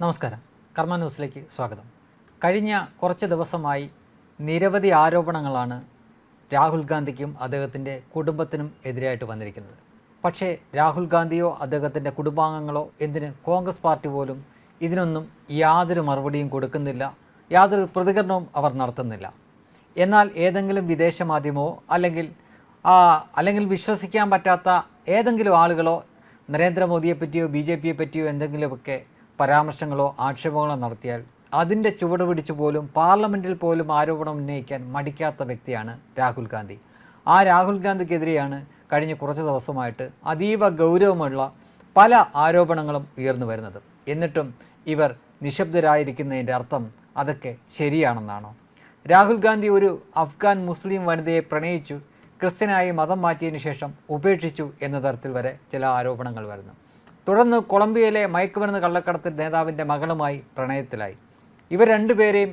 നമസ്കാരം. കർമ്മ ന്യൂസിലേക്ക് സ്വാഗതം. കഴിഞ്ഞ കുറച്ച് ദിവസമായി നിരവധി ആരോപണങ്ങളാണ് രാഹുൽ ഗാന്ധിക്കും അദ്ദേഹത്തിന്റെ കുടുംബത്തിനും എതിരായിട്ട് വന്നിരിക്കുന്നത്. പക്ഷേ രാഹുൽ ഗാന്ധിയോ അദ്ദേഹത്തിന്റെ കുടുംബാംഗങ്ങളോ എന്തിന് കോൺഗ്രസ് പാർട്ടി പോലും ഇതിനൊന്നും യാതൊരു മറുപടിയും കൊടുക്കുന്നില്ല യാതൊരു പ്രതികരണവും അവർ നടത്തുന്നില്ല. എന്നാൽ ഏതെങ്കിലും വിദേശ മാധ്യമമോ അല്ലെങ്കിൽ അല്ലെങ്കിൽ വിശ്വസിക്കാൻ പറ്റാത്ത ഏതെങ്കിലും ആളുകളോ നരേന്ദ്രമോദിയെ പറ്റിയോ ബി ജെ പിയെ പറ്റിയോ എന്തെങ്കിലുമൊക്കെ പരാമർശങ്ങളോ ആക്ഷേപങ്ങളോ നടത്തിയാൽ അതിന്റെ ചുവട് പിടിച്ചു പോലും പാർലമെന്റിൽ പോലും ആരോപണം ഉന്നയിക്കാൻ മടിക്കാത്ത വ്യക്തിയാണ് രാഹുൽ ഗാന്ധി. ആ രാഹുൽ ഗാന്ധിക്കെതിരെയാണ് കഴിഞ്ഞ കുറച്ച് ദിവസമായിട്ട് അതീവ ഗൗരവമുള്ള പല ആരോപണങ്ങളും ഉയർന്നു വരുന്നത്. എന്നിട്ടും ഇവർ നിശബ്ദരായിരിക്കുന്നതിന്റെ അർത്ഥം അതൊക്കെ ശരിയാണെന്നാണോ? രാഹുൽ ഗാന്ധി ഒരു അഫ്ഗാൻ മുസ്ലിം വനിതയെ പ്രണയിച്ചു ക്രിസ്ത്യനായി മതം മാറ്റിയതിനു ശേഷം ഉപേക്ഷിച്ചു എന്ന തരത്തിൽ വരെ ചില ആരോപണങ്ങൾ വരുന്നു. തുടർന്ന് കൊളംബിയയിലെ മയക്കുമരുന്ന് കള്ളക്കടത്ത് നേതാവിന്റെ മകളുമായി പ്രണയത്തിലായി. ഇവർ രണ്ടുപേരെയും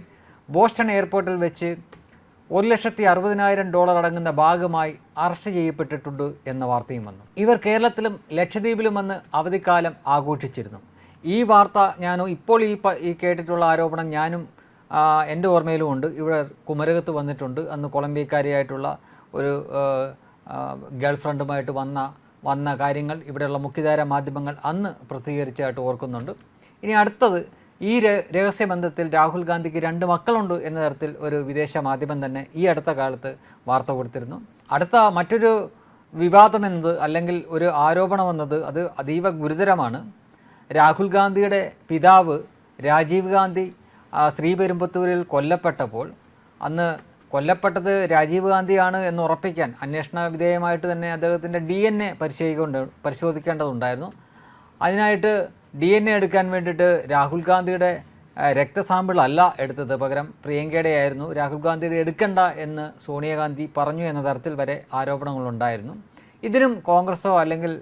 ബോസ്റ്റൺ എയർപോർട്ടിൽ വെച്ച് ഒരു ലക്ഷത്തി അറുപതിനായിരം ഡോളർ അടങ്ങുന്ന ഭാഗമായി അറസ്റ്റ് ചെയ്യപ്പെട്ടിട്ടുണ്ട് എന്ന വാർത്തയും വന്നു. ഇവർ കേരളത്തിലും ലക്ഷദ്വീപിലും വന്ന് അവധിക്കാലം ആഘോഷിച്ചിരുന്നു. ഈ വാർത്ത ഞാൻ ഇപ്പോൾ ഈ ഈ കേട്ടിട്ടുള്ള ആരോപണം ഞാനും എന്റെ ഓർമ്മയിലും ഉണ്ട്. ഇവിടെ കുമരകത്ത് വന്നിട്ടുണ്ട്. അന്ന് കൊളംബിയക്കാരിയായിട്ടുള്ള ഒരു ഗേൾ ഫ്രണ്ടുമായിട്ട് വന്ന വന്ന കാര്യങ്ങൾ ഇവിടെയുള്ള മുഖ്യധാര മാധ്യമങ്ങൾ അന്ന് പ്രസിദ്ധീകരിച്ചതായിട്ട് ഓർക്കുന്നുണ്ട്. ഇനി അടുത്തത് ഈ രഹസ്യ രഹസ്യബന്ധത്തിൽ രാഹുൽ ഗാന്ധിക്ക് രണ്ട് മക്കളുണ്ട് എന്ന തരത്തിൽ ഒരു വിദേശ മാധ്യമം തന്നെ ഈ അടുത്ത കാലത്ത് വാർത്ത കൊടുത്തിരുന്നു. അടുത്ത മറ്റൊരു വിവാദം എന്നത് അല്ലെങ്കിൽ ഒരു ആരോപണം എന്നത് അത് അതീവ ഗുരുതരമാണ്. രാഹുൽ ഗാന്ധിയുടെ പിതാവ് രാജീവ് ഗാന്ധി ശ്രീപെരുമ്പത്തൂരിൽ കൊല്ലപ്പെട്ടപ്പോൾ അന്ന് കൊല്ലപ്പെട്ടത് രാജീവ് ഗാന്ധിയാണ് എന്ന് ഉറപ്പിക്കാൻ അന്വേഷണ വിധേയമായിട്ട് തന്നെ അദ്ദേഹത്തിന്റെ ഡി എൻ എ പരിശോധിക്കേണ്ട പരിശോധിക്കേണ്ടതുണ്ടായിരുന്നു. അതിനായിട്ട് ഡി എൻ എ എടുക്കാൻ വേണ്ടിയിട്ട് രാഹുൽ ഗാന്ധിയുടെ രക്തസാമ്പിൾ അല്ല എടുത്തത്. പകരം പ്രിയങ്കയുടെ ആയിരുന്നു. രാഹുൽ ഗാന്ധിയുടെ എടുക്കണ്ട എന്ന് സോണിയാഗാന്ധി പറഞ്ഞു എന്ന തരത്തിൽ വരെ ആരോപണങ്ങളുണ്ടായിരുന്നു. ഇതിനും കോൺഗ്രസോ അല്ലെങ്കിൽ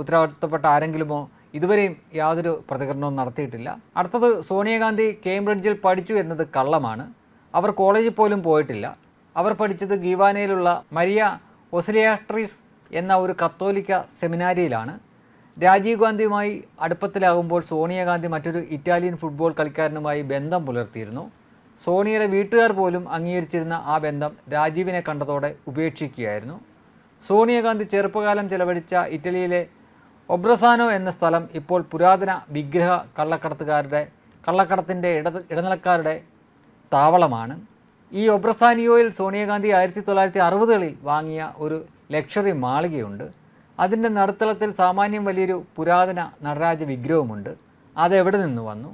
ഉത്തരവാദിത്തപ്പെട്ട ആരെങ്കിലുമോ ഇതുവരെയും യാതൊരു പ്രതികരണവും നടത്തിയിട്ടില്ല. അടുത്തത് സോണിയാഗാന്ധി കേംബ്രിഡ്ജിൽ പഠിച്ചു എന്നത് കള്ളമാണ്. അവർ കോളേജിൽ പോലും പോയിട്ടില്ല. അവർ പഠിച്ചത് ഗീവാനയിലുള്ള മരിയ ഒസിലിയാട്രീസ് എന്ന ഒരു കത്തോലിക്ക സെമിനാരിയിലാണ്. രാജീവ് ഗാന്ധിയുമായി അടുപ്പത്തിലാകുമ്പോൾ സോണിയാഗാന്ധി മറ്റൊരു ഇറ്റാലിയൻ ഫുട്ബോൾ കളിക്കാരനുമായി ബന്ധം പുലർത്തിയിരുന്നു. സോണിയയുടെ വീട്ടുകാർ പോലും അംഗീകരിച്ചിരുന്ന ആ ബന്ധം രാജീവിനെ കണ്ടതോടെ ഉപേക്ഷിക്കുകയായിരുന്നു. സോണിയാഗാന്ധി ചെറുപ്പകാലം ചെലവഴിച്ച ഇറ്റലിയിലെ ഒബ്രസാനോ എന്ന സ്ഥലം ഇപ്പോൾ പുരാതന വിഗ്രഹ കള്ളക്കടത്തുകാരുടെ കള്ളക്കടത്തിന്റെ ഇട ഇടനിലക്കാരുടെ താവളമാണ്. ഈ ഒബ്രസാനിയോയിൽ സോണിയാഗാന്ധി ആയിരത്തി തൊള്ളായിരത്തി അറുപതുകളിൽ വാങ്ങിയ ഒരു ലക്ഷറി മാളികയുണ്ട്. അതിന്റെ നടുത്തളത്തിൽ സാമാന്യം വലിയൊരു പുരാതന നടരാജ വിഗ്രഹവുമുണ്ട്. അതെവിടെ നിന്ന് വന്നു?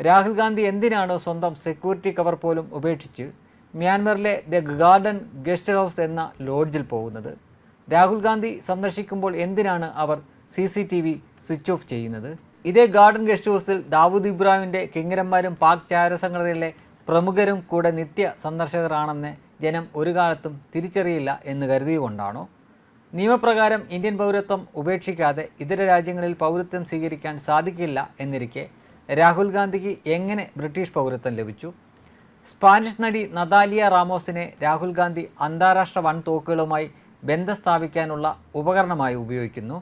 രാഹുൽ ഗാന്ധി എന്തിനാണ് സ്വന്തം സെക്യൂരിറ്റി കവർ പോലും ഉപേക്ഷിച്ച് മ്യാൻമറിലെ ദ ഗാർഡൻ ഗസ്റ്റ് ഹൗസ് എന്ന ലോഡ്ജിൽ പോകുന്നത്? രാഹുൽ ഗാന്ധി സന്ദർശിക്കുമ്പോൾ എന്തിനാണ് അവർ C C T V switch off ചെയ്യുന്നത്? ഇതേ ഗാർഡൻ ഗസ്റ്റ് ഹൗസിൽ ദാവൂദ് ഇബ്രാഹിമിന്റെ കിങ്ങരന്മാരും പാക് ചാരസംഘടനയിലെ പ്രമുഖരും കൂടെ നിത്യ സന്ദർശകരാണെന്ന് ജനം ഒരു കാലത്തും തിരിച്ചറിയില്ല എന്ന് കരുതിയുകൊണ്ടാണോ നിയമപ്രകാരം ഇന്ത്യൻ പൗരത്വം ഉപേക്ഷിക്കാതെ ഇതര രാജ്യങ്ങളിൽ പൗരത്വം സ്വീകരിക്കാൻ സാധിക്കില്ല എന്നിരിക്കെ രാഹുൽ ഗാന്ധിക്ക് എങ്ങനെ ബ്രിട്ടീഷ് പൗരത്വം ലഭിച്ചു? സ്പാനിഷ് നടി നദാലിയ റാമോസിനെ രാഹുൽ ഗാന്ധി അന്താരാഷ്ട്ര വൻതോക്കുകളുമായി ബന്ധം സ്ഥാപിക്കാനുള്ള ഉപകരണമായി ഉപയോഗിക്കുന്നു.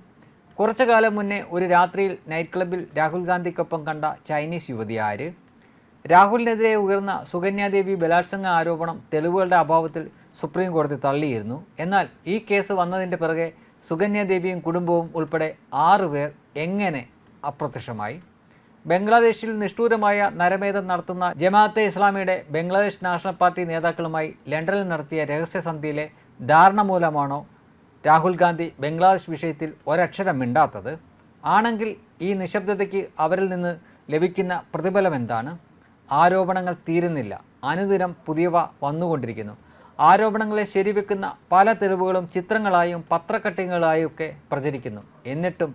കുറച്ചു കാലം മുന്നേ ഒരു രാത്രിയിൽ നൈറ്റ് ക്ലബിൽ രാഹുൽ ഗാന്ധിക്കൊപ്പം കണ്ട ചൈനീസ് യുവതി ആര്? രാഹുലിനെതിരെ ഉയർന്ന സുകന്യാദേവി ബലാത്സംഗ ആരോപണം തെളിവുകളുടെ അഭാവത്തിൽ സുപ്രീം കോടതി തള്ളിയിരുന്നു. എന്നാൽ ഈ കേസ് വന്നതിന്റെ പിറകെ സുകന്യാദേവിയും കുടുംബവും ഉൾപ്പെടെ ആറുപേർ എങ്ങനെ അപ്രത്യക്ഷമായി? ബംഗ്ലാദേശിൽ നിഷ്ഠൂരമായ നരമേധം നടത്തുന്ന ജമാഅത്തെ ഇസ്ലാമിയുടെ ബംഗ്ലാദേശ് നാഷണൽ പാർട്ടി നേതാക്കളുമായി ലണ്ടനിൽ നടത്തിയ രഹസ്യസന്ധിയിലെ ധാരണ മൂലമാണോ രാഹുൽ ഗാന്ധി ബംഗ്ലാദേശ് വിഷയത്തിൽ ഒരക്ഷരം മിണ്ടാത്തത്? ആണെങ്കിൽ ഈ നിശബ്ദതയ്ക്ക് അവരിൽ നിന്ന് ലഭിക്കുന്ന പ്രതിഫലം എന്താണ് ആരോപണങ്ങൾ തീരുന്നില്ല. അനുദിനം പുതിയവ വന്നുകൊണ്ടിരിക്കുന്നു. ആരോപണങ്ങളെ ശരിവെക്കുന്ന പല തെളിവുകളും ചിത്രങ്ങളായും പത്രക്കട്ടിങ്ങുകളായും ഒക്കെ പ്രചരിക്കുന്നു. എന്നിട്ടും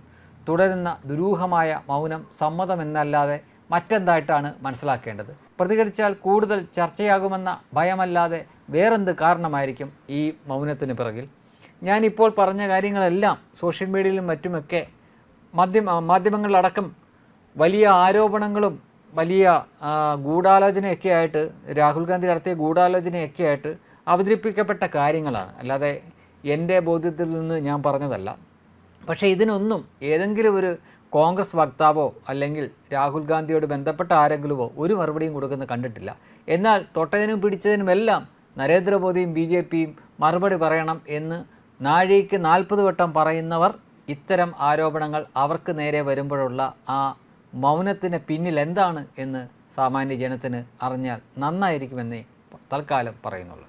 തുടരുന്ന ദുരൂഹമായ മൗനം സമ്മതമെന്നല്ലാതെ മറ്റെന്തായിട്ടാണ് മനസ്സിലാക്കേണ്ടത്? പ്രതികരിച്ചാൽ കൂടുതൽ ചർച്ചയാകുമെന്ന ഭയമല്ലാതെ വേറെന്ത് കാരണമായിരിക്കും ഈ മൗനത്തിന് പിറകിൽ? ഞാനിപ്പോൾ പറഞ്ഞ കാര്യങ്ങളെല്ലാം സോഷ്യൽ മീഡിയയിലും മറ്റുമൊക്കെ മാധ്യമ മാധ്യമങ്ങളിലടക്കം വലിയ ആരോപണങ്ങളും വലിയ ഗൂഢാലോചനയൊക്കെ ആയിട്ട് രാഹുൽ ഗാന്ധി നടത്തിയ ഗൂഢാലോചനയൊക്കെ ആയിട്ട് അവതരിപ്പിക്കപ്പെട്ട കാര്യങ്ങളാണ്. അല്ലാതെ എന്റെ ബോധ്യത്തിൽ നിന്ന് ഞാൻ പറഞ്ഞതല്ല. പക്ഷേ ഇതിനൊന്നും ഏതെങ്കിലും ഒരു കോൺഗ്രസ് വക്താവോ അല്ലെങ്കിൽ രാഹുൽ ഗാന്ധിയോട് ബന്ധപ്പെട്ട ആരെങ്കിലുമോ ഒരു മറുപടിയും കൊടുക്കുന്ന കണ്ടിട്ടില്ല. എന്നാൽ തൊട്ടതിനും പിടിച്ചതിനുമെല്ലാം നരേന്ദ്രമോദിയും ബി ജെ പിയും മറുപടി പറയണം എന്ന് നാഴിക്ക് നാൽപ്പത് വട്ടം പറയുന്നവർ ഇത്തരം ആരോപണങ്ങൾ അവർക്ക് നേരെ വരുമ്പോഴുള്ള ആ മൗനത്തിന് പിന്നിൽ എന്താണ് എന്ന് സാമാന്യ ജനത്തിന് അറിഞ്ഞാൽ നന്നായിരിക്കുമെന്നേ തൽക്കാലം പറയുന്നുള്ളൂ.